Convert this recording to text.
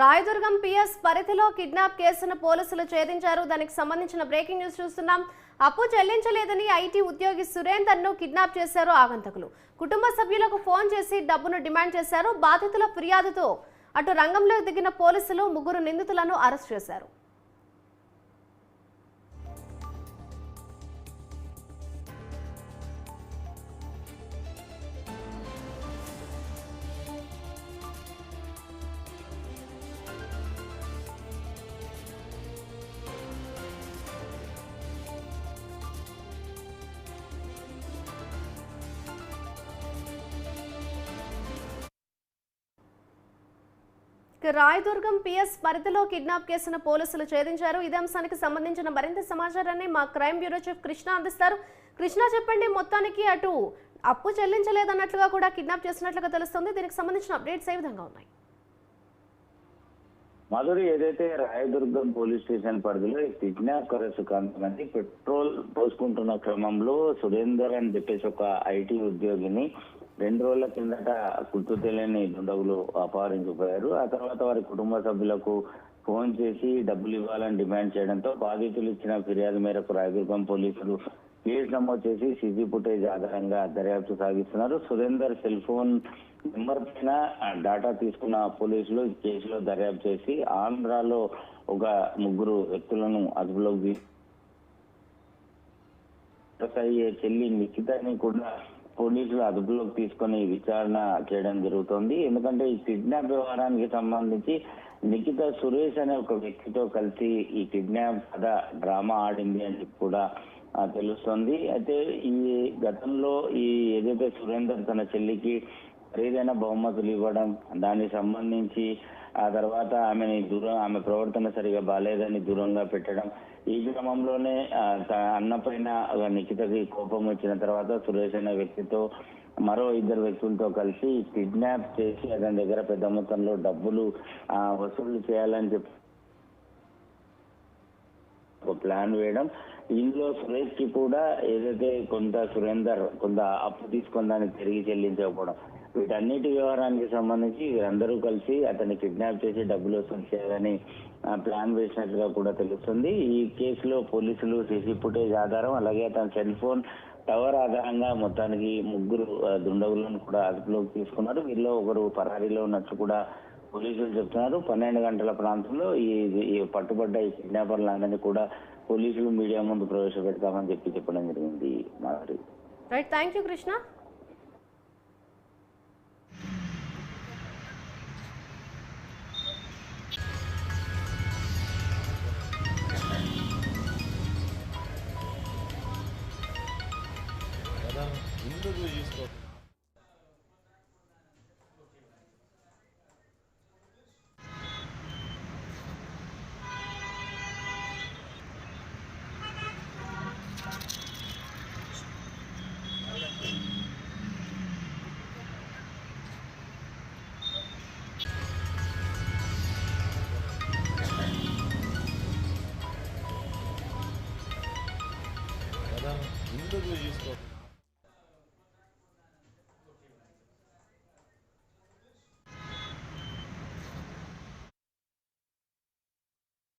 Rayadurgam PS పరిధిలో kidnap కేసును పోలీసులు ఛేదించారు. దానికి సంబంధించిన బ్రేకింగ్ న్యూస్ చూస్తున్నాం. అప్పు చెల్లించలేదని ఐటీ ఉద్యోగి సురేందర్ను కిడ్నాప్ చేశారు ఆగంతకులు. కుటుంబ సభ్యులకు ఫోన్ చేసి డబ్బును డిమాండ్ చేశారు. బాధితుల ఫిర్యాదుతో అటు రంగంలో దిగిన పోలీసులు ముగ్గురు నిందితులను అరెస్ట్ చేశారు. రాయదుర్గం పిఎస్ పరిధిలో కిడ్నాప్ కేసును పోలీసులు ఛేదించారు. ఇదే అంశానికి సంబంధించిన మరింత సమాచారాన్ని మా క్రైమ్ బ్యూరో చీఫ్ కృష్ణ అందిస్తారు. కృష్ణ చెప్పండి మొత్తానికి అటు అప్పు చెల్లించలేదన్నట్లుగా కూడా కిడ్నాప్ చేసినట్లుగా తెలుస్తుంది. దీనికి సంబంధించిన అప్డేట్స్ ఏ విధంగా ఉన్నాయి? మధురి ఏదైతే రాయదుర్గం పోలీస్ స్టేషన్ పరిధిలో కిడ్నాప్ కరసు కొంతమంది పెట్రోల్ పోసుకుంటున్న క్రమంలో సురేందర్ అని చెప్పేసి ఒక ఐటీ ఉద్యోగిని రెండు రోజుల కిందట గుర్తు తెలియని దుండగులు అపహరించిపోయారు ఆ తర్వాత వారి కుటుంబ సభ్యులకు ఫోన్ చేసి డబ్బులు ఇవ్వాలని డిమాండ్ చేయడంతో బాధితులు ఇచ్చిన ఫిర్యాదు మేరకు రాయదుర్గం పోలీసులు కేసు నమోదు చేసి సీసీ ఫుటేజ్ ఆధారంగా దర్యాప్తు సాగిస్తున్నారు. సురేందర్ సెల్ ఫోన్ నెంబర్ పైన డాటా తీసుకున్న పోలీసులు కేసులో దర్యాప్తు చేసి ఆంధ్రాలో ఒక ముగ్గురు వ్యక్తులను అదుపులోకి అయ్యే చెల్లి నిఖితని కూడా పోలీసులు అదుపులోకి తీసుకొని విచారణ చేయడం జరుగుతోంది. ఎందుకంటే ఈ కిడ్నాప్ వ్యవహారానికి సంబంధించి నిఖిత సురేష్ అనే ఒక వ్యక్తితో కలిసి ఈ కిడ్నాప్ కథ డ్రామా ఆడింది అని కూడా తెలుస్తుంది. అయితే ఈ గతంలో ఈ ఏదైతే సురేందర్ తన చెల్లికి ఖరీదైన బహుమతులు ఇవ్వడం దానికి సంబంధించి ఆ తర్వాత ఆమెని దూరం ఆమె ప్రవర్తన సరిగా బాగాలేదని దూరంగా పెట్టడం. ఈ క్రమంలోనే ఆ, అన్న పైన నిఖితకి కోపం వచ్చిన తర్వాత సురేష్ అనే వ్యక్తితో మరో ఇద్దరు వ్యక్తులతో కలిసి కిడ్నాప్ చేసి అతని దగ్గర పెద్ద మొత్తంలో డబ్బులు వసూలు చేయాలని చెప్పి ఒక ప్లాన్ వేయడం. ఇందులో సురేష్కి కూడా ఏదైతే కొంత సురేందర్ కొంత అప్పు తీసుకున్న దాన్ని తిరిగి చెల్లించకపోవడం వీటన్నిటి వ్యవహారానికి సంబంధించి వీరందరూ కలిసి అతన్ని కిడ్నాప్ చేసి డబ్బులు వసూలు చేయాలని ప్లాన్ వేసినట్లుగా కూడా తెలుస్తుంది. ఈ కేసులో పోలీసులు సీసీ ఫుటేజ్ ఆధారం అలాగే అతని సెల్ ఫోన్ టవర్ ఆధారంగా మొత్తానికి ముగ్గురు దుండగులను కూడా అదుపులోకి తీసుకున్నారు. వీరిలో ఒకరు పరారీలో ఉన్నట్లు కూడా పోలీసులు చెప్తున్నారు. పన్నెండు గంటల ప్రాంతంలో ఈ ఈ పట్టుబడ్డ ఈ కిడ్నాపర్లందరినీ కూడా పోలీసులు మీడియా ముందు ప్రవేశపెడతామని చెప్పి చెప్పడం జరిగింది Madhuri right thank you Krishna ముందు చూసుకో